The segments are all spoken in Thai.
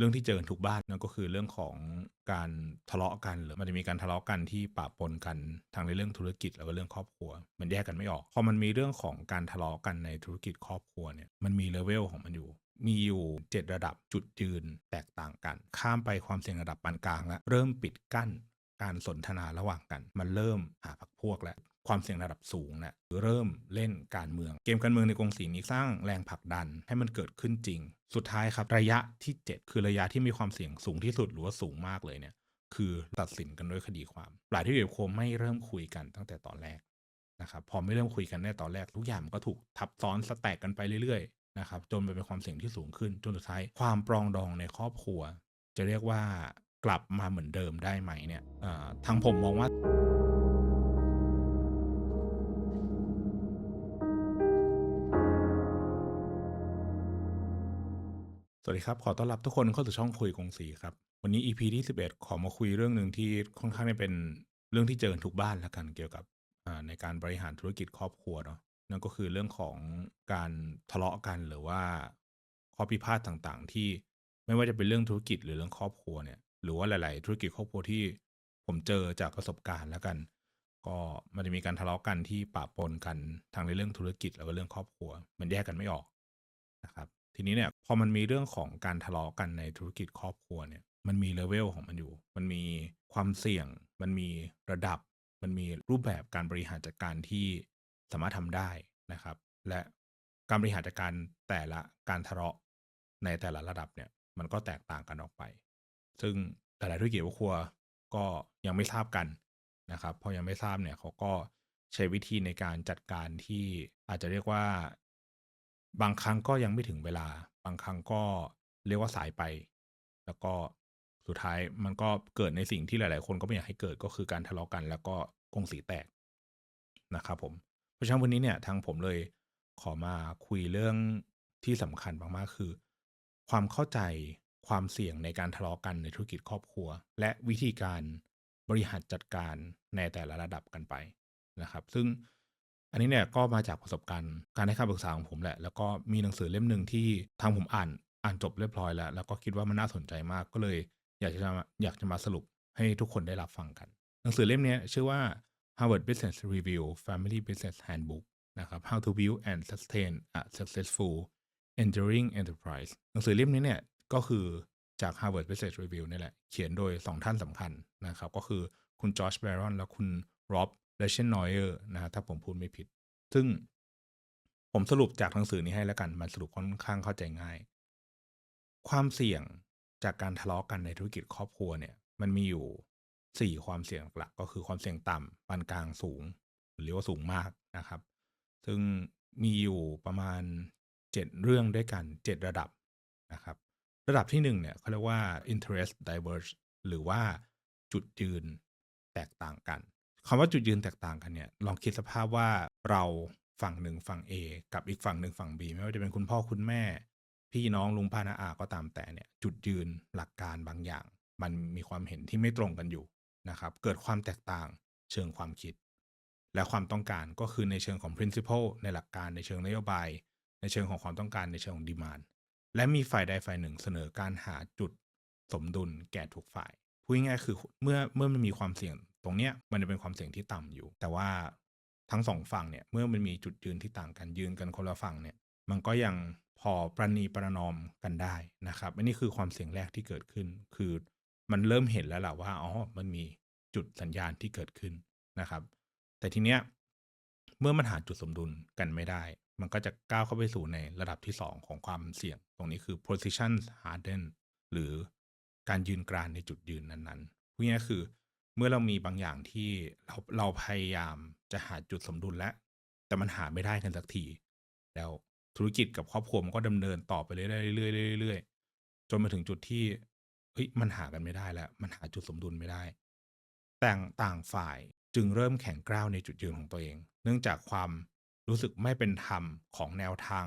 รื่องที่เจอกันทุกบ้านนั่นก็คือเรื่องของการทะเลาะกันหรือมันจะมีการทะเลาะกันที่ปะปนกันทางในเรื่องธุรกิจแล้วก็เรื่องครอบครัว มันแยกกันไม่ออกพอมันมีเรื่องของการทะเลาะกันในธุรกิจครอบครัวเนี่ยมันมีเลเวลของมันอยู่ มีอยู่เจ็ดระดับจุดยืนแตกต่างกัน ข้ามไปความเสี่ยงระดับปานกลางแล้วเริ่มปิดกั้นการสนทนาระหว่างกัน มันเริ่มหาพักพวกแล้ว ความเสี่ยงระดับสูงเนี่ยเริ่มเล่นการเมือง เกมการเมืองในกรงสีนี้สร้างแรงผลักดันให้มันเกิดขึ้นจริง สุดท้ายครับระยะที่ 7 คือระยะที่มีความเสี่ยงสูงที่สุดหรือว่าสูงมากเลยเนี่ยคือตัดสินกันด้วยคดีความหลายที่เดียวโคไม่เริ่มคุยกันตั้งแต่ตอนแรกนะครับพอไม่เริ่มคุยกันในตอนแรกทุกอย่างมันก็ถูกทับซ้อนสแต็กกันไปเรื่อยๆนะครับจนไปเป็นความเสี่ยงที่สูงขึ้นจนสุดท้ายความปรองดองในครอบครัว จะเรียกว่ากลับมาเหมือนเดิมได้ไหมเนี่ยทางผมมองว่า วัสดีครับ ขอต้อนรับทุกคนเข้าสู่ช่องคุยกงสีครับ วันนี้ EP ที่ 11 ขอมาคุยเรื่องหนึ่งที่ค่อนข้างจะเป็นเรื่องที่เจอกันทุกบ้านแล้วกันเกี่ยวกับในการบริหารธุรกิจครอบครัวเนาะนั่นก็คือเรื่องของการทะเลาะกันหรือว่าข้อพิพาทต่างๆ ที่ไม่ว่าจะเป็นเรื่องธุรกิจหรือเรื่องครอบครัวเนี่ยหรือว่าหลาย ๆ ธุรกิจครอบครัวที่ผมเจอจากประสบการณ์แล้วกัน ก็มันจะมีการทะเลาะกันที่ปะปนกันทางในเรื่องธุรกิจแล้วก็เรื่องครอบครัว มันแยกกันไม่ออกนะครับ ทีนี้เนี่ยพอมันมีเรื่องของการทะเลาะกันในธุรกิจครอบครัวเนี่ยมันมีเลเวลของมันอยู่ มันมีความเสี่ยง มันมีระดับ มันมีรูปแบบการบริหารจัดการที่สามารถทำได้นะครับ และการบริหารจัดการแต่ละการทะเลาะในแต่ละระดับเนี่ยมันก็แตกต่างกันออกไป ซึ่งแต่ละธุรกิจครอบครัวก็ยังไม่ทราบกันนะครับพอยังไม่ทราบเนี่ยเขาก็ใช้วิธีในการจัดการที่อาจจะเรียกว่า บางครั้งก็ยังไม่ถึงเวลา บางครั้งก็เรียกว่าสายไป แล้วก็สุดท้ายมันก็เกิดในสิ่งที่หลาย ๆ คนก็ไม่อยากให้เกิดก็คือการทะเลาะกัน แล้วก็กงสีแตกนะครับผม เพราะฉะนั้นวันนี้เนี่ยทางผมเลยขอมาคุยเรื่องที่สำคัญมาก ๆ คือ ความเข้าใจความเสี่ยงในการทะเลาะกันในธุรกิจครอบครัว และวิธีการบริหารจัดการในแต่ละระดับกันไปนะครับ ซึ่ง อันนี้เนี่ยก็มาจากประสบการณ์การให้คำปรึกษาของผมแหละ แล้วก็มีหนังสือเล่มหนึ่งที่ทางผมอ่านอ่านจบเรียบร้อยแล้ว แล้วก็คิดว่ามันน่าสนใจมากก็เลย อยากจะมาอยากจะมาสรุปให้ทุกคนได้รับฟังกัน หนังสือเล่มนี้ชื่อว่า Harvard Business Review Family Business Handbook นะครับ How to Build and Sustain a Successful Enduring Enterprise หนังสือเล่มนี้เนี่ยก็คือจาก Harvard Business Review นี่แหละ เขียนโดย 2 ท่านสำคัญนะครับ ก็คือคุณจอร์จแบรอนและคุณร็อบ เละเช่นนอยเออร์นะฮะถ้าผมพูดไม่ผิด ซึ่งผมสรุปจากหนังสือนี้ให้แล้วกัน มันสรุปค่อนข้างเข้าใจง่าย ความเสี่ยงจากการทะเลาะกันในธุรกิจครอบครัวเนี่ย มันมีอยู่4ความเสี่ยงหลักก็คือความเสี่ยงต่ำปานกลางสูง หรือว่าสูงมากนะครับ ซึ่งมีอยู่ประมาณ7เรื่องด้วยกัน7ระดับนะครับ ระดับที่1เนี่ยเขาเรียกว่า interest diverge หรือว่าจุดยืนแตกต่างกัน คำว่าจุดยืนแตกต่างกันเนี่ย ลองคิดสภาพว่าเราฝั่งหนึ่งฝั่ง A กับอีกฝั่งหนึ่งฝั่ง B ไม่ว่าจะเป็นคุณพ่อคุณแม่ พี่น้องลุงป้าน้าอาก็ตามแต่เนี่ย จุดยืนหลักการบางอย่าง มันมีความเห็นที่ไม่ตรงกันอยู่นะครับ เกิดความแตกต่างเชิงความคิด และความต้องการก็คือในเชิงของ principle ในหลักการในเชิงนโยบาย ในเชิงของความต้องการในเชิงของ demand และมีฝ่ายใดฝ่ายหนึ่งเสนอการหาจุดสมดุลแก่ทุกฝ่ายพูดง่ายๆคือเมื่อเมื่อมันมีความเสี่ยง ตรงเนี้ยมันจะเป็นความเสี่ยงที่ต่ำอยู่ แต่ว่าทั้งสองฝั่งเนี่ยเมื่อมันมีจุดยืนที่ต่างกันยืนกันคนละฝั่งเนี่ย มันก็ยังพอประนีประนอมกันได้นะครับอันนี้คือความเสี่ยงแรกที่เกิดขึ้น คือมันเริ่มเห็นแล้วแหละว่าอ๋อมันมีจุดสัญญาณที่เกิดขึ้นนะครับ แต่ทีเนี้ยเมื่อมันหาจุดสมดุลกันไม่ได้ มันก็จะก้าวเข้าไปสู่ในระดับที่ 2 ของความเสี่ยง ตรงนี้คือ position harden หรือการยืนกรานในจุดยืนนั้นๆพูดง่ายๆคือ มื่อเรามีบางอย่างที่เราเราพยายามจะหาจุดสมดุลแล้วแต่มันหาไม่ได้กันสักที แล้วธุรกิจกับครอบครัวมันก็ดำเนินต่อไปเรื่อยๆเรื่อยๆเรื่อยๆจนมาถึงจุดที่เฮ้ยมันหากันไม่ได้แล้ว มันหาจุดสมดุลไม่ได้ แต่งต่างฝ่ายจึงเริ่มแข็งกร้าวในจุดยืนของตัวเอง เนื่องจากความรู้สึกไม่เป็นธรรมของแนวทาง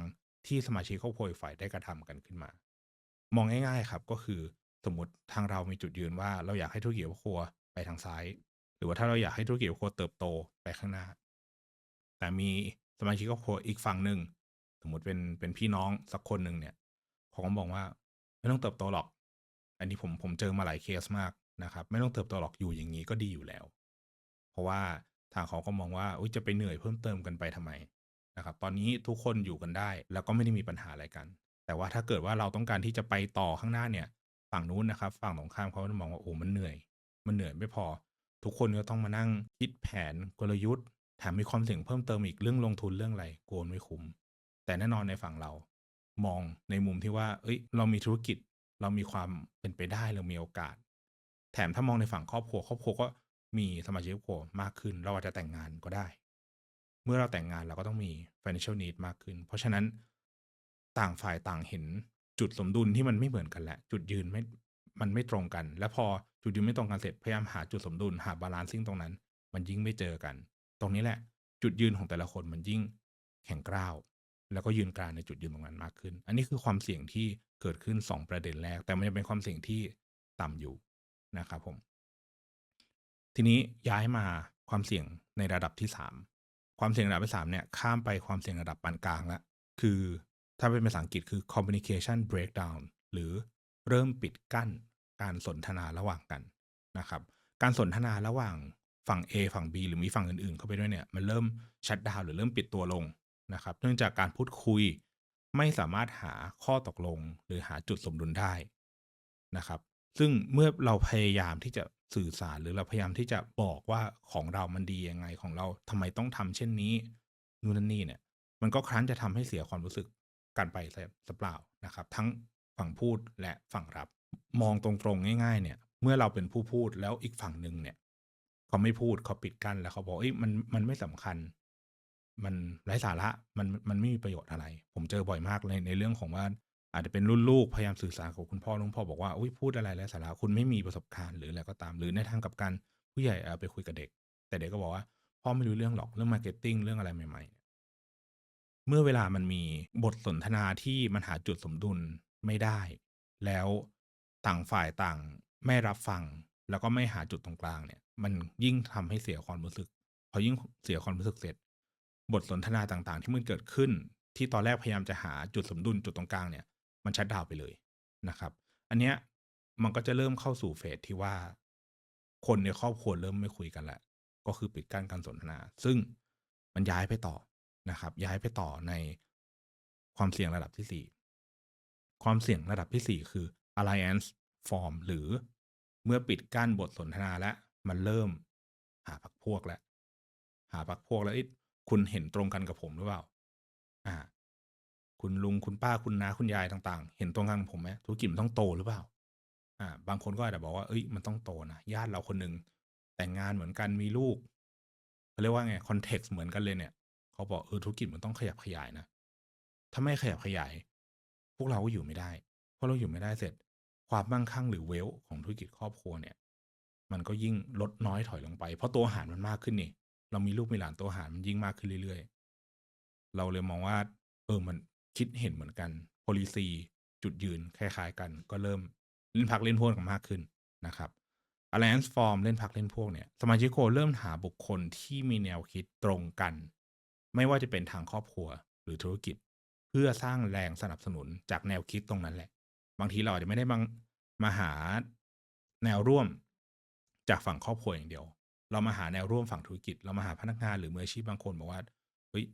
ที่สมาชิกครอบครัวฝ่ายได้กระทำกันขึ้นมา มองง่าย ๆ ครับก็คือสมมติทางเรามีจุดยืนว่าเราอยากให้ธุรกิจครอบครัว ไปทางซ้าย หรือว่าถ้าเราอยากให้ธุรกิจครอบคเติบโตไปข้างหน้า แต่มีสมาชิกครอบครัวอีกฝั่งหนึ่งสมมติเป็นเป็นพี่น้องสักคนหนึ่งเนี่ยเขาก็บอกว่าไม่ต้องเติบโตหรอก อันนี้ผมผมเจอมาหลายเคสมากนะครับ ไม่ต้องเติบโตหรอกอยู่อย่างนี้ก็ดีอยู่แล้ว เพราะว่าทางเขาก็มองว่าจะไปเหนื่อยเพิ่มเติมกันไปทำไมนะครับ ตอนนี้ทุกคนอยู่กันได้ แล้วก็ไม่ได้มีปัญหาอะไรกัน แต่ว่าถ้าเกิดว่าเราต้องการที่จะไปต่อข้างหน้าเนี่ย ฝั่งนู้นนะครับ ฝั่งตรงข้ามเขาจะมองว่าโอ้มันเหนื่อย มันเหนื่อยไม่พอ ทุกคนก็ต้องมานั่งคิดแผนกลยุทธ์แถมมีความเสี่ยงเพิ่มเติมอีกเรื่องลงทุนเรื่องอะไรกลัวไม่คุ้ม แต่แน่นอนในฝั่งเรา มองในมุมที่ว่า เอ้ย เรามีธุรกิจ เรามีความเป็นไปได้เรามีโอกาส แถมถ้ามองในฝั่งครอบครัวครอบครัวก็มีสมาชิกครอบครัวมากขึ้น เราอาจจะแต่งงานก็ได้ เมื่อเราแต่งงานเราก็ต้องมี financial need มากขึ้น เพราะฉะนั้นต่างฝ่ายต่างเห็นจุดสมดุลที่มันไม่เหมือนกันแหละ จุดยืนไม่ มันไม่ตรงกัน แล้วพอจุดยืนไม่ตรงกันเสร็จพยายามหาจุดสมดุลหาบาลานซิ่งตรงนั้น มันยิ่งไม่เจอกัน ตรงนี้แหละ จุดยืนของแต่ละคนมันยิ่งแข็งกร้าว แล้วก็ยืนกรานในจุดยืนตรงนั้นมากขึ้น อันนี้คือความเสี่ยงที่เกิดขึ้น 2 ประเด็นแรก แต่มันยังเป็นความเสี่ยงที่ต่ำอยู่นะครับผม ทีนี้ย้ายมาความเสี่ยงในระดับที่ 3 ความเสี่ยงระดับที่3เนี่ยข้ามไปความเสี่ยงระดับปานกลางล้วคือถ้าเป็นภาษาอังกฤษคือ communication breakdown หรือ เริ่มปิดกั้นการสนทนาระหว่างกันนะครับ การสนทนาระหว่างฝั่ง A ฝั่ง B หรือมีฝั่งอื่นๆ เข้าไปด้วยเนี่ยมันเริ่มชัดดาวหรือเริ่มปิดตัวลงนะครับ เนื่องจากการพูดคุยไม่สามารถหาข้อตกลงหรือหาจุดสมดุลได้นะครับ ซึ่งเมื่อเราพยายามที่จะสื่อสารหรือเราพยายามที่จะบอกว่าของเรามันดียังไงของเราทำไมต้องทำเช่นนี้นู่นนั่นนี่เนี่ย มันก็ครั้นจะทำให้เสียความรู้สึกกันไปซะเปล่านะครับ ทั้ง ฝั่งพูดและฝั่งรับ มองตรงๆง่าย ๆ เนี่ย เมื่อเราเป็นผู้พูดแล้วอีกฝั่งหนึ่งเนี่ยเขาไม่พูดเขาปิดกั้นแล้วเขาบอกเอ้ยมันมันไม่สำคัญ มันไร้สาระมันมันไม่มีประโยชน์อะไร ผมเจอบ่อยมากเลยในเรื่องของว่า อาจจะเป็นรุ่นลูกพยายามสื่อสารกับคุณพ่อลุงพ่อบอกว่าอุ้ยพูดอะไรไร้สาระคุณไม่มีประสบการณ์หรืออะไรก็ตามหรือในทางกับกันผู้ใหญ่เอาไปคุยกับเด็ก แต่เด็กก็บอกว่าพ่อไม่รู้เรื่องหรอกเรื่องมาร์เก็ตติ้งเรื่องอะไรใหม่ ๆ เมื่อเวลามันมีบทสนทนาที่มันหาจุดสมดุล ไม่ได้ แล้วต่างฝ่ายต่างไม่รับฟัง แล้วก็ไม่หาจุดตรงกลางเนี่ย มันยิ่งทำให้เสียความรู้สึก พอยิ่งเสียความรู้สึกเสร็จ บทสนทนาต่างๆ ที่มันเกิดขึ้น ที่ตอนแรกพยายามจะหาจุดสมดุลจุดตรงกลางเนี่ย มันชัดดาวไปเลยนะครับ อันเนี้ยมันก็จะเริ่มเข้าสู่เฟสที่ว่า คนในครอบครัวเริ่มไม่คุยกันล้วก็คือปิดกั้นการสนทนา ซึ่งมันย้ายไปต่อนะครับ ย้ายไปต่อในความเสี่ยงระดับที่4 ความเสี่ยงระดับที่ 4 คือ alliance form หรือเมื่อปิดกั้นบทสนทนาแล้วมันเริ่มหาพักพวกแล้ว หาพักพวกแล้วคุณเห็นตรงกันกับผมหรือเปล่า อ่า คุณลุงคุณป้าคุณน้าคุณยายต่างๆ เห็นตรงกันกับผมไหมธุรกิจมันต้องโตหรือเปล่า อ่า บางคนก็อาจจะบอกว่าเอ้ยมันต้องโตนะญาติเราคนหนึ่งแต่งงานเหมือนกันมีลูกเขาเรียกว่าไงคอนเท็กซ์เหมือนกันเลยเนี่ยเขาบอกเออธุรกิจมันต้องขยับขยายนะถ้าไม่ขยับขยาย วกเราก็อยู่ไม่ได้เพราะเราอยู่ไม่ได้เสร็จ ความมั่งคั่งหรือเวลของธุรกิจครอบครัวเนี่ย มันก็ยิ่งลดน้อยถอยลงไป เพราะตัวอาหารมันมากขึ้นนี่ เรามีลูกมีหลานตัวอาหารมันยิ่งมากขึ้นเรื่อยๆ เราเลยมองว่า เออมันคิดเห็นเหมือนกัน policy จุดยืนคล้ายๆกัน ก็เริ่มเล่นพักเล่นพวกกันมากขึ้นนะครับ alliance form เล่นพักเล่นพวกเนี่ยสมาชิกโคเริ่มหาบุคคลที่มีแนวคิดตรงกัน ไม่ว่าจะเป็นทางครอบครัวหรือธุรกิจ พื่อสร้างแรงสนับสนุนจากแนวคิดตรงนั้นแหละ บางทีเราอาจจะไม่ได้บามาหาแนวร่วมจากฝั่งครอบครัวอย่างเดียว เรามาหาแนวร่วมฝั่งธุรกิจ เรามาหาพนักงานหรือมืออาชีพบางคนบอกว่าเฮ้ย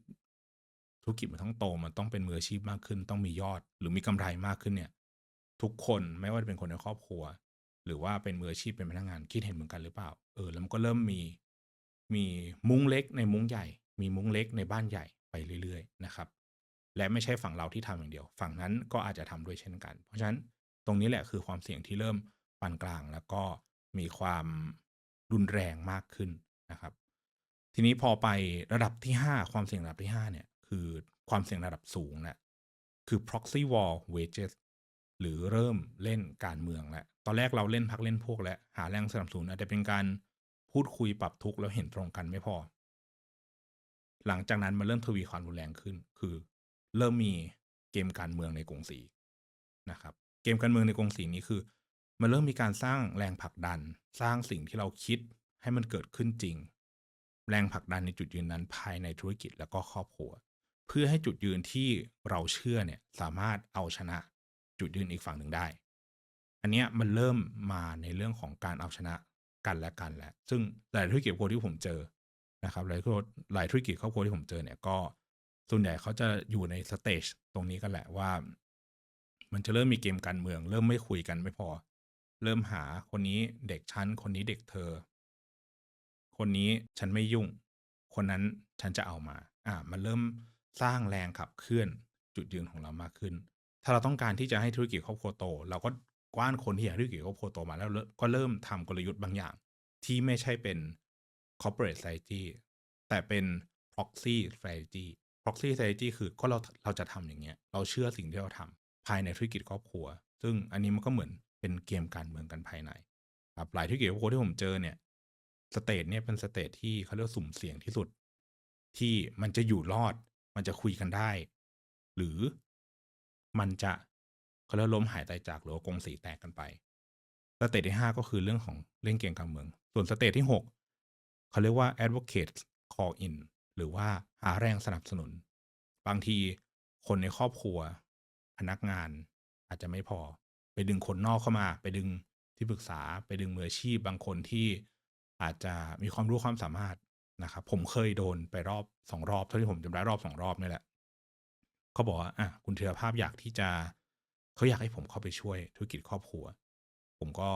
ธุรกิจมันต้องโตมันต้องเป็นมืออาชีพมากขึ้น ต้องมียอด หรือมีกำไรมากขึ้นเนี่ย ทุกคนไม่ว่าจะเป็นคนในครอบครัว หรือว่าเป็นมืออาชีพเป็นพนักงานคิดเห็นเหมือนกันหรือเปล่า เออแล้วมันก็เริ่มมีมีมุ้งเล็กในมุ้งใหญ่ มีมุ้งเล็กในบ้านใหญ่ไปเรื่อย ๆ นะครับ และไม่ใช่ฝั่งเราที่ทำอย่างเดียว ฝั่งนั้นก็อาจจะทำด้วยเช่นกัน เพราะฉะนั้นตรงนี้แหละคือความเสี่ยงที่เริ่มปานกลาง แล้วก็มีความรุนแรงมากขึ้นนะครับ ทีนี้พอไประดับที่ 5 ความเสี่ยงระดับที่ 5 เนี่ย คือความเสี่ยงระดับสูงนะคือ proxy war wages หรือเริ่มเล่นการเมืองแล้ว ตอนแรกเราเล่นพักเล่นพวกแล้ว หาแรงสนับสนุนอาจจะเป็นการพูดคุยปรับทุกข์แล้วเห็นตรงกันไม่พอ หลังจากนั้นมันเริ่มทวีความรุนแรงขึ้น คือ เริ่มมีเกมการเมืองในกรุงศรีนะครับ เกมการเมืองในกรุงศรีนี้คือ มันเริ่มมีการสร้างแรงผลักดัน สร้างสิ่งที่เราคิดให้มันเกิดขึ้นจริง แรงผลักดันในจุดยืนนั้นภายในธุรกิจแล้วก็ครอบครัว เพื่อให้จุดยืนที่เราเชื่อเนี่ยสามารถเอาชนะจุดยืนอีกฝั่งหนึ่งได้ อันเนี้ยมันเริ่มมาในเรื่องของการเอาชนะกันและกันแหล้วซึ่งหลายธุรกิจครอบครัวที่ผมเจอนะครับหลายธุรกิจครอบครัวที่ผมเจอเนี่ยก็ ส่วนใหญ่เขาจะอยู่ในสเตจตรงนี้กันแหละว่า มันจะเริ่มมีเกมการเมือง เริ่มไม่คุยกันไม่พอ เริ่มหาคนนี้เด็กฉันคนนี้เด็กเธอ คนนี้ฉันไม่ยุ่ง คนนั้นฉันจะเอามา อ่า มันเริ่มสร้างแรงขับเคลื่อนจุดยืนของเรามากขึ้น ถ้าเราต้องการที่จะให้ธุรกิจครอบครัวโต เราก็กว้านคนที่อยากธุรกิจครอบครัวโตมาแล้วก็เริ่มทำกลยุทธ์บางอย่าง ที่ไม่ใช่เป็น corporate strategy แต่เป็น proxy strategy proxy strategy คือก็เราเราจะทำอย่างเงี้ย เราเชื่อสิ่งที่เราทำภายในธุรกิจครอบครัว ซึ่งอันนี้มันก็เหมือนเป็นเกมการเมืองกันภายในครับหลายธุรกิจครอบครัวที่ผมเจอเนี่ยสเตทเนี่ยเป็นสเตทที่เขาเรียกสุ่มเสี่ยงที่สุด ที่มันจะอยู่รอด มันจะคุยกันได้ หรือมันจะเขาเรียกล้มหายตายจากหรือกงสีแตกกันไปสเตจที่ห้าก็คือเรื่องของเล่นเกมการเมือง ส่วนสเตจที่หกเขาเรียกว่า advocate call in หรือว่าหาแรงสนับสนุน บางทีคนในครอบครัว พนักงานอาจจะไม่พอ ไปดึงคนนอกเข้ามา ไปดึงที่ปรึกษาไปดึงมืออาชีพบางคนที่อาจจะมีความรู้ความสามารถนะครับผมเคยโดนไปรอบสองรอบเท่าที่ผมจำได้รอบสองรอบนี่แหละเขาบอกว่าอะคุณเทอภาพอยากที่จะเขาอยากให้ผมเข้าไปช่วยธุรกิจครอบครัว ผมก็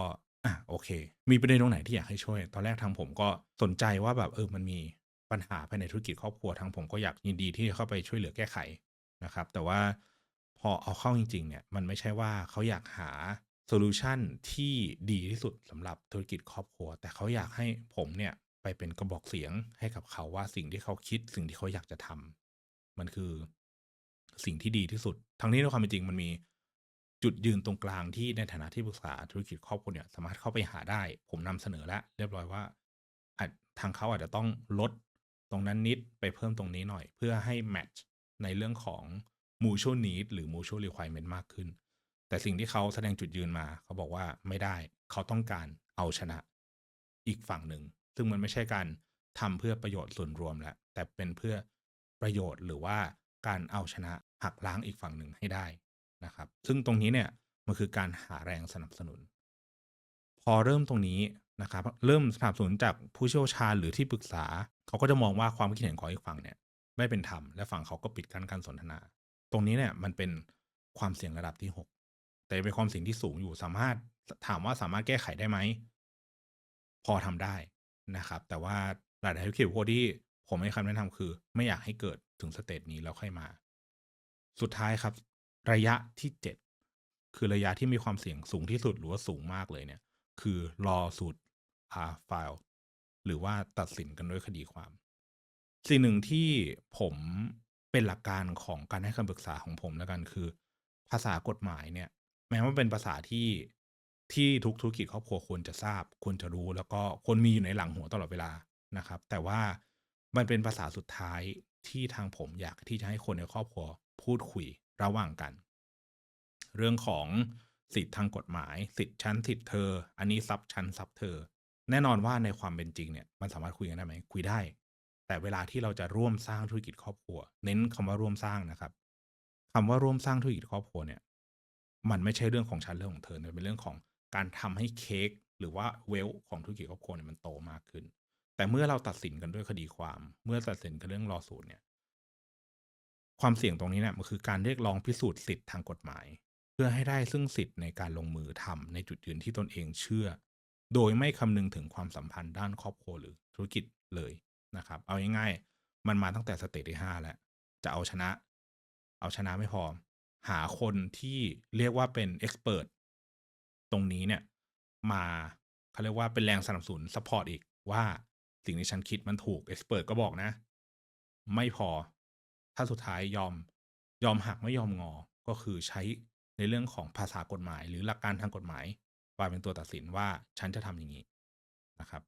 อะโอเค มีประเด็นตรงไหนที่อยากให้ช่วย ตอนแรกทางผมก็สนใจว่าแบบเออมันมี ปัญหาภายในธุรกิจครอบครัวทางผมก็อยากยินดีที่จะเข้าไปช่วยเหลือแก้ไขนะครับ แต่ว่าพอเอาเข้าจริง ๆ เนี่ยมันไม่ใช่ว่าเขาอยากหาโซลูชันที่ดีที่สุดสำหรับธุรกิจครอบครัว แต่เขาอยากให้ผมเนี่ยไปเป็นกระบอกเสียงให้กับเขาว่าสิ่งที่เขาคิดสิ่งที่เขาอยากจะทำมันคือสิ่งที่ดีที่สุด ทั้งนี้ในความเป็นจริงมันมีจุดยืนตรงกลางที่ในฐานะที่ปรึกษาธุรกิจครอบครัวเนี่ยสามารถเข้าไปหาได้ ผมนำเสนอแล้วเรียบร้อยว่าทางเขาอาจจะต้องลด ตรงนั้นนิดไปเพิ่มตรงนี้หน่อย เพื่อให้แมทช์ในเรื่องของ mutual need หรือ mutual requirement มากขึ้น แต่สิ่งที่เขาแสดงจุดยืนมาเขาบอกว่าไม่ได้เขาต้องการเอาชนะอีกฝั่งหนึ่ง ซึ่งมันไม่ใช่การทำเพื่อประโยชน์ส่วนรวมแล้วแต่เป็นเพื่อประโยชน์หรือว่าการเอาชนะหักล้างอีกฝั่งหนึ่งให้ได้นะครับ ซึ่งตรงนี้เนี่ยมันคือการหาแรงสนับสนุน พอเริ่มตรงนี้ นะครับเริ่มสนับสนุนจากผู้เชี่ยวชาญหรือที่ปรึกษา เขาก็จะมองว่าความคิดเห็นของอีกฝั่งเนี่ย ไม่เป็นธรรมและฝั่งเขาก็ปิดกั้นการสนทนา ตรงนี้เนี่ยมันเป็นความเสี่ยงระดับที่ 6 แต่เป็นความเสี่ยงที่สูงอยู่สามารถถามว่าสามารถแก้ไขได้ไหม พอทำได้นะครับ แต่ว่าหลายๆธุรกิจพวกที่ผมให้คำแนะนำคือ ไม่อยากให้เกิดถึงสเตจนี้แล้วค่อยมา สุดท้ายครับ ระยะที่ 7 คือระยะที่มีความเสี่ยงสูงที่สุดหรือว่าสูงมากเลยเนี่ย คือรอสูตร ไฟล์หรือว่าตัดสินกันด้วยคดีความ สิ่งหนึ่งที่ผมเป็นหลักการของการให้คำปรึกษาของผมแล้วกันคือ ภาษากฎหมายเนี่ย แม้ว่าเป็นภาษาที่ที่ทุกธุรกิจครอบครัวควรจะทราบควรจะรู้ แล้วก็ควรมีอยู่ในหลังหัวตลอดเวลานะครับ แต่ว่ามันเป็นภาษาสุดท้ายที่ทางผมอยากที่จะให้คนในครอบครัวพูดคุยระหว่างกัน เรื่องของสิทธิทางกฎหมาย สิทธิชั้นสิทธิเธอ อันนี้ซับชั้นซับเธอ แน่นอนว่าในความเป็นจริงเนี่ยมันสามารถคุยกันได้ไหมคุยได้ แต่เวลาที่เราจะร่วมสร้างธุรกิจครอบครัว เน้นคำว่าร่วมสร้างนะครับคำว่าร่วมสร้างธุรกิจครอบครัวเนี่ย มันไม่ใช่เรื่องของฉันเรื่องของเธอมันเป็นเรื่องของการทำให้เค้กหรือว่าเวลของธุรกิจครอบครัวเนี่ยมันโตมากขึ้น แต่เมื่อเราตัดสินกันด้วยคดีความ เมื่อตัดสินกันเรื่องรอสูตรเนี่ย ความเสี่ยงตรงนี้เนี่ยมันคือการเรียกร้องพิสูจน์สิทธิ์ทางกฎหมาย เพื่อให้ได้ซึ่งสิทธิ์ในการลงมือทำในจุดยืนที่ตนเองเชื่อ โดยไม่คำนึงถึงความสัมพันธ์ด้านครอบครัวหรือธุรกิจเลยนะครับ เอาง่ายๆมันมาตั้งแต่สเตจที่ห้าแล้ว จะเอาชนะ เอาชนะไม่พอ หาคนที่เรียกว่าเป็นเอ็กซ์เพรสตรงนี้เนี่ย มาเขาเรียกว่าเป็นแรงสนับสนุนซัพพอร์ตอีกว่าสิ่งที่ฉันคิดมันถูกเอ็กซ์เพรสก็บอกนะ ไม่พอ ถ้าสุดท้ายยอมยอมหักไม่ยอมงอ ก็คือใช้ในเรื่องของภาษากฎหมาย หรือหลักการทางกฎหมาย มายเป็นตัวตัดสินว่าฉันจะทำอย่างนี้นะครับ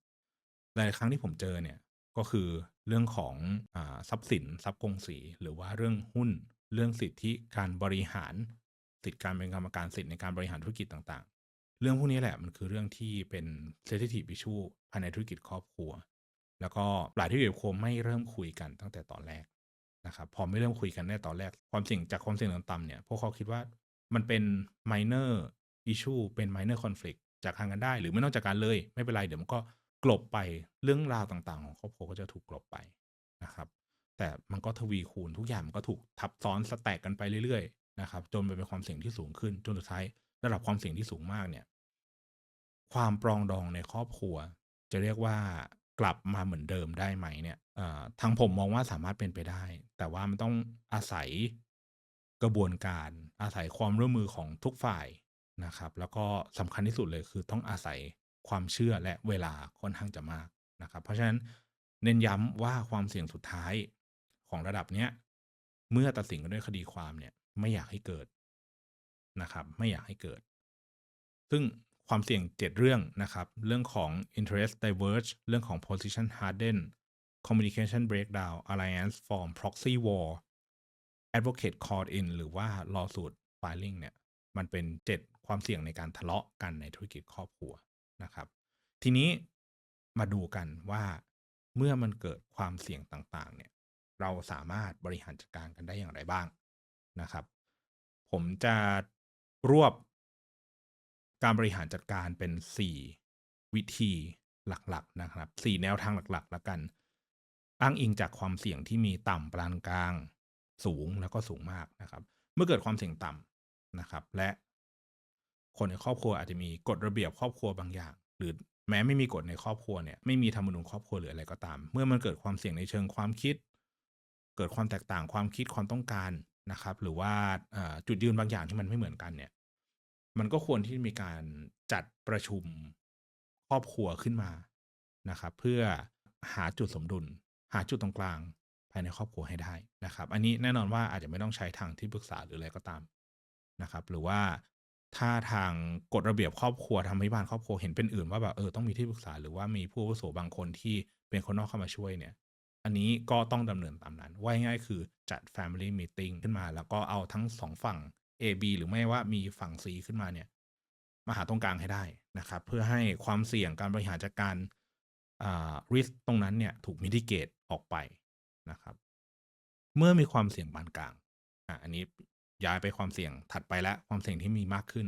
หลายครั้งที่ผมเจอเนี่ยก็คือเรื่องของอทรัพย์สินทรัพย์กงสีหรือว่าเรื่องหุ้นเรื่องสิทธิการบริหารสิทธิการเป็นกรรมการสิทธิในการบริหารธุรกิจต่างๆ เรื่องพวกนี้แหละมันคือเรื่องที่เป็นเซนซิทีฟอิชูภายในธุรกิจครอบครัว แล้วก็หลายธุรกิจครอบครไม่เริ่มคุยกันตั้งแต่ตอนแรกนะครับพอไม่เริ่มคุยกันในตอนแรกความเสี่ยงจากความเสี่ยงต่ำๆเนี่ยพวกเขาคิดว่ามันเป็น minor issue เป็น minor conflict จัดการกันได้ หรือไม่ต้องจัดการเลย ไม่เป็นไร เดี๋ยวมันก็กลบไปเรื่องราวต่างๆ ของครอบครัวก็จะถูกกลบไปนะครับ แต่มันก็ทวีคูณทุกอย่างมันก็ถูกทับซ้อนสแต็กกันไปเรื่อยๆนะครับ จนมันเป็นความเสี่ยงที่สูงขึ้นจนสุดท้ายระดับความเสี่ยงที่สูงมากเนี่ย ความปรองดองในครอบครัว จะเรียกว่ากลับมาเหมือนเดิมได้ไหมเนี่ยทางผมมองว่าสามารถเป็นไปได้ แต่ว่ามันต้องอาศัยกระบวนการอาศัยความร่วมมือของทุกฝ่าย นะครับ แล้วก็สำคัญที่สุดเลยคือต้องอาศัยความเชื่อและเวลาค่อนข้างจะมากนะครับ เพราะฉะนั้นเน้นย้ำว่าความเสี่ยงสุดท้ายของระดับเนี้ยเมื่อตัดสินกันด้วยคดีความเนี่ย ไม่อยากให้เกิดนะครับ ไม่อยากให้เกิด ซึ่งความเสี่ยง7เรื่องนะครับ เรื่องของ interest diverge เรื่องของ position harden communication breakdown alliance form proxy war advocate called in หรือว่า lawsuit filing เนี่ย มันเป็น7 ความเสี่ยงในการทะเลาะกันในธุรกิจครอบครัวนะครับ ทีนี้มาดูกันว่าเมื่อมันเกิดความเสี่ยงต่างๆ เนี่ย เราสามารถบริหารจัดการกันได้อย่างไรบ้างนะครับ ผมจะรวบการบริหารจัดการเป็น 4 วิธีหลักๆ นะครับ 4 แนวทางหลักๆ แล้วกัน อ้างอิงจากความเสี่ยงที่มีต่ำปานกลาง สูงแล้วก็สูงมากนะครับ เมื่อเกิดความเสี่ยงต่ำนะครับ และ คนในครอบครัวอาจจะมีกฎระเบียบครอบครัวบางอย่าง หรือแม้ไม่มีกฎในครอบครัวเนี่ยไม่มีธรรมนูญครอบครัวหรืออะไรก็ตาม เมื่อมันเกิดความเสี่ยงในเชิงความคิด เกิดความแตกต่างความคิดความต้องการนะครับ หรือว่าจุดยืนบางอย่างที่มันไม่เหมือนกันเนี่ย มันก็ควรที่มีการจัดประชุมครอบครัวขึ้นมานะครับ เพื่อหาจุดสมดุล หาจุดตรงกลางภายในครอบครัวให้ได้นะครับ อันนี้แน่นอนว่าอาจจะไม่ต้องใช้ทางที่ปรึกษาหรืออะไรก็ตามนะครับ หรือว่า ถ้าทางกฎระเบียบครอบครัวธรรมาภิบาลครอบครัวเห็นเป็นอื่นว่าแบบเออต้องมีที่ปรึกษาหรือว่ามีผู้อาวุโสบางคนที่เป็นคนนอกเข้ามาช่วยเนี่ย อันนี้ก็ต้องดำเนินตามนั้น ว่าง่ายคือจัด family meeting ขึ้นมา แล้วก็เอาทั้ง2ฝั่ง A B หรือไม่ว่ามีฝั่ง C ขึ้นมาเนี่ยมาหาตรงกลางให้ได้นะครับ เพื่อให้ความเสี่ยงการบริหารจัดการอ่า risk ตรงนั้นเนี่ยถูก mitigate ออกไปนะครับ เมื่อมีความเสี่ยงปานกลางอ่าอันนี้ ย้ายไปความเสี่ยงถัดไปแล้วความเสี่ยงที่มีมากขึ้น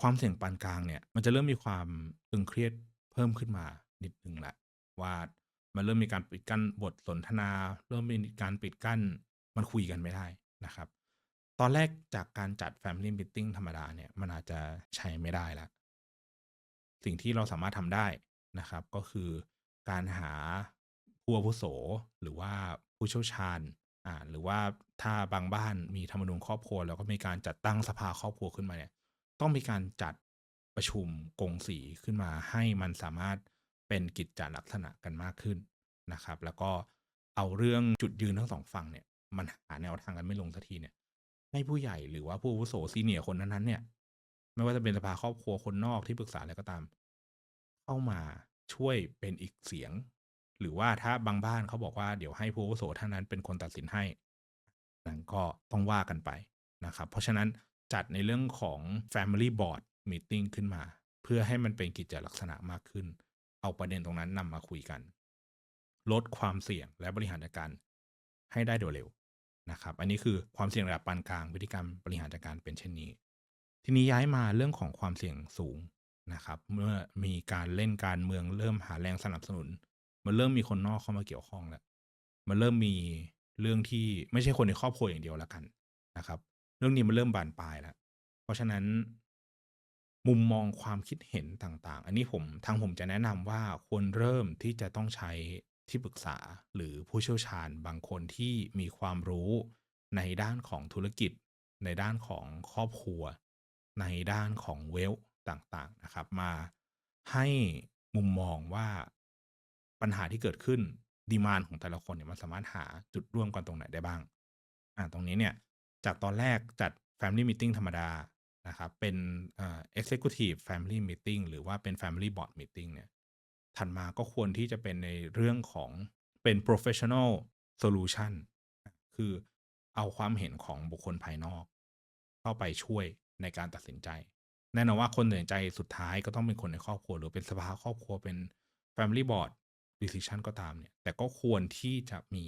ความเสี่ยงปานกลางเนี่ย มันจะเริ่มมีความตึงเครียดเพิ่มขึ้นมานิดหนึ่งแล้วว่ามันเริ่มมีการปิดกั้นบทสนทนา เริ่มมีการปิดกั้นมันคุยกันไม่ได้นะครับ ตอนแรกจากการจัด family meeting ธรรมดาเนี่ย มันอาจจะใช้ไม่ได้แล้วสิ่งที่เราสามารถทำได้นะครับ ก็คือการหาผู้อาวุโสหรือว่าผู้เชี่ยวชาญ อ่า หรือว่าถ้าบางบ้านมีธรรมนูญครอบครัว แล้วก็มีการจัดตั้งสภาครอบครัวขึ้นมาเนี่ย ต้องมีการจัดประชุมกงสีขึ้นมาให้มันสามารถเป็นกิจจลักษณะกันมากขึ้นนะครับ แล้วก็เอาเรื่องจุดยืนทั้ง2ฝั่งเนี่ย มันหาแนวทางกันไม่ลงสักทีเนี่ยให้ผู้ใหญ่หรือว่าผู้วุโส senior คนนั้นๆเนี่ย ไม่ว่าจะเป็นสภาครอบครัวคนนอกที่ปรึกษาอะไรก็ตาม เข้ามาช่วยเป็นอีกเสียง หรือว่าถ้าบางบ้านเขาบอกว่าเดี๋ยวให้ผู้อาวุโสท่านนั้นเป็นคนตัดสินให้นั้นก็ต้องว่ากันไปนะครับ เพราะฉะนั้นจัดในเรื่องของ family board meeting ขึ้นมา เพื่อให้มันเป็นกิจลักษณะมากขึ้น เอาประเด็นตรงนั้นนำมาคุยกัน ลดความเสี่ยงและบริหารจัดการให้ได้โดยเร็วนะครับ อันนี้คือความเสี่ยงระดับปานกลางวิธีการบริหารจัดการเป็นเช่นนี้ ทีนี้ย้ายมาเรื่องของความเสี่ยงสูงนะครับ เมื่อมีการเล่นการเมืองเริ่มหาแรงสนับสนุน มันเริ่มมีคนนอกเข้ามาเกี่ยวข้องแล้วมันเริ่มมีเรื่องที่ไม่ใช่คนในครอบครัวอย่างเดียวแล้วกันนะครับ เรื่องนี้มันเริ่มบานปลายแล้ว เพราะฉะนั้น มุมมองความคิดเห็นต่าง ๆ อันนี้ผมทางผมจะแนะนำว่าควรเริ่มที่จะต้องใช้ที่ปรึกษาหรือผู้เชี่ยวชาญบางคนที่มีความรู้ในด้านของธุรกิจ ในด้านของครอบครัว ในด้านของ wealth ต่างๆนะครับ มาให้มุมมองว่า ปัญหาที่เกิดขึ้น demand ของแต่ละคนเนี่ยมันสามารถหาจุดร่วมกันตรงไหนได้บ้าง อ่าตรงนี้เนี่ย จากตอนแรกจัด family meeting ธรรมดานะครับ เป็นเอ่อ executive family meeting หรือว่าเป็น family board meeting เนี่ย ถัดมาก็ควรที่จะเป็นในเรื่องของเป็น professional solution คือเอาความเห็นของบุคคลภายนอก เข้าไปช่วยในการตัดสินใจ แน่นอนว่าคนตัดสินใจสุดท้ายก็ต้องเป็นคนในครอบครัว หรือเป็นสภาครอบครัวเป็น family board decision ก็ตามเนี่ย แต่ก็ควรที่จะมี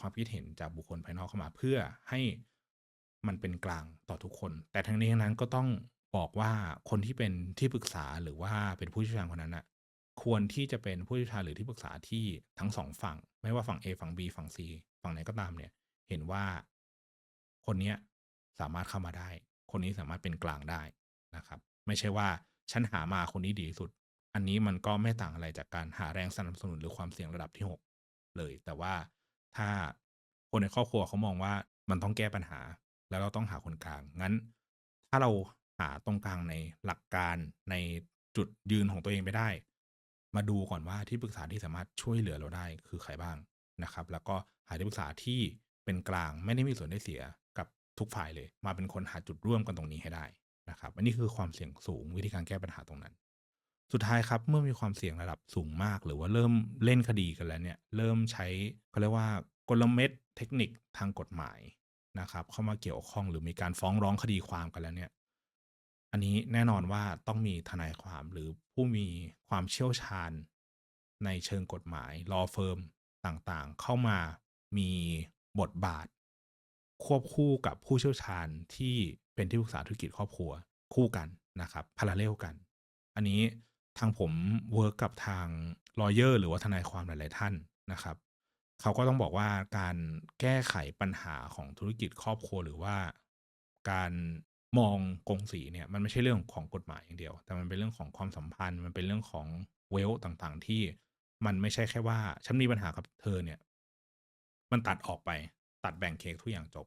ความคิดเห็นจากบุคคลภายนอกเข้ามา เพื่อให้มันเป็นกลางต่อทุกคน แต่ทั้งนี้ทั้งนั้นก็ต้องบอกว่าคนที่เป็นที่ปรึกษาหรือว่าเป็นผู้เชี่ยวชาญคนนั้นน่ะควรที่จะเป็นผู้เชี่ยวชาญหรือที่ปรึกษาที่ทั้ง2ฝั่ง ไม่ว่าฝั่ง A ฝั่ง B ฝั่ง C ฝั่งไหนก็ตามเนี่ย เห็นว่าคนเนี้ยสามารถเข้ามาได้ คนนี้สามารถเป็นกลางได้นะครับ ไม่ใช่ว่าฉันหามาคนนี้ดีที่สุด อันนี้มันก็ไม่ต่างอะไรจากการหาแรงสนับสนุนหรือความเสี่ยงระดับที่ 6 เลย แต่ว่าถ้าคนในครอบครัวเขามองว่ามันต้องแก้ปัญหา แล้วเราต้องหาคนกลาง งั้น ถ้าเราหาตรงกลางในหลักการในจุดยืนของตัวเองไปได้ มาดูก่อนว่าที่ปรึกษาที่สามารถช่วยเหลือเราได้คือใครบ้างนะครับ แล้วก็หาที่ปรึกษาที่เป็นกลางไม่ได้มีส่วนได้เสียกับทุกฝ่ายเลย มาเป็นคนหาจุดร่วมกันตรงนี้ให้ได้นะครับ อันนี้คือความเสี่ยงสูงวิธีการแก้ปัญหาตรงนั้น สุดท้ายครับเมื่อมีความเสี่ยงระดับสูงมาก หรือว่าเริ่มเล่นคดีกันแล้วเนี่ยเริ่มใช้เขาเรียกว่ากลเม็ดเทคนิคทางกฎหมายนะครับ เข้ามาเกี่ยวข้องหรือมีการฟ้องร้องคดีความกันแล้วเนี่ย อันนี้แน่นอนว่าต้องมีทนายความหรือผู้มีความเชี่ยวชาญ ในเชิงกฎหมาย law firm ต่างๆ เข้ามามีบทบาท ควบคู่กับผู้เชี่ยวชาญที่เป็นที่ปรึกษาธุรกิจครอบครัวคู่กันนะครับ parallel กัน อันนี้ ทางผมเวิร์กกับทาง lawyer หรือว่าทนายความหลายๆท่านนะครับเขาก็ต้องบอกว่าการแก้ไขปัญหาของธุรกิจครอบครัวหรือว่าการมองกงสีเนี่ยมันไม่ใช่เรื่องของกฎหมายอย่างเดียว แต่มันเป็นเรื่องของความสัมพันธ์ มันเป็นเรื่องของ wealth ต่างๆ ที่มันไม่ใช่แค่ว่าฉันมีปัญหากับเธอเนี่ย มันตัดออกไปตัดแบ่งเค้กทุกอย่างจบ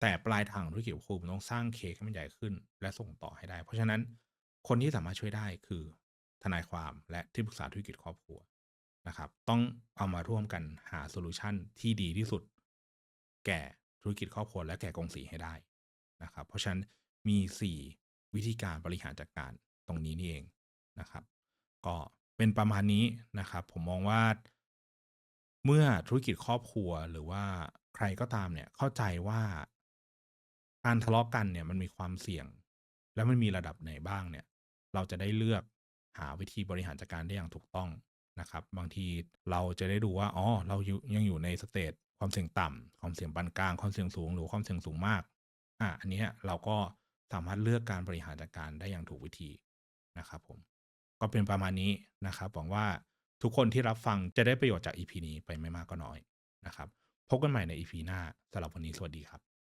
แต่ปลายทางของธุรกิจครอบครัวมันต้องสร้างเค้กให้มันใหญ่ขึ้น และส่งต่อให้ได้ เพราะฉะนั้นคนที่สามารถช่วยได้คือ ทนายความและที่ปรึกษาธุรกิจครอบครัวนะครับ ต้องเอามาร่วมกันหาโซลูชันที่ดีที่สุด แก่ธุรกิจครอบครัวและแก่กองสีให้ได้นะครับ เพราะฉะนั้นมี 4 วิธีการบริหารจัดการตรงนี้นี่เองนะครับ ก็เป็นประมาณนี้นะครับ ผมมองว่า เมื่อธุรกิจครอบครัวหรือว่าใครก็ตามเนี่ยเข้าใจว่าการทะเลาะกันเนี่ยมันมีความเสี่ยง และมันมีระดับไหนบ้างเนี่ย เราจะได้เลือก หาวิธีบริหารจัดการได้อย่างถูกต้องนะครับ บางทีเราจะได้ดูว่าอ๋อเรายังอยู่ในสเตจความเสี่ยงต่ำความเสี่ยงปานกลางความเสี่ยงสูง หรือความเสี่ยงสูงมากอาอันนี้เราก็สามารถเลือกการบริหารจัดการได้อย่างถูกวิธีนะครับผมก็เป็นประมาณนี้นะครับหวังว่าทุกคนที่รับฟังจะได้ประโยชน์จาก EP นี้ไปไม่มากก็น้อยนะครับ พบกันใหม่ใน EP หน้าสำหรับวันนี้สวัสดีครับ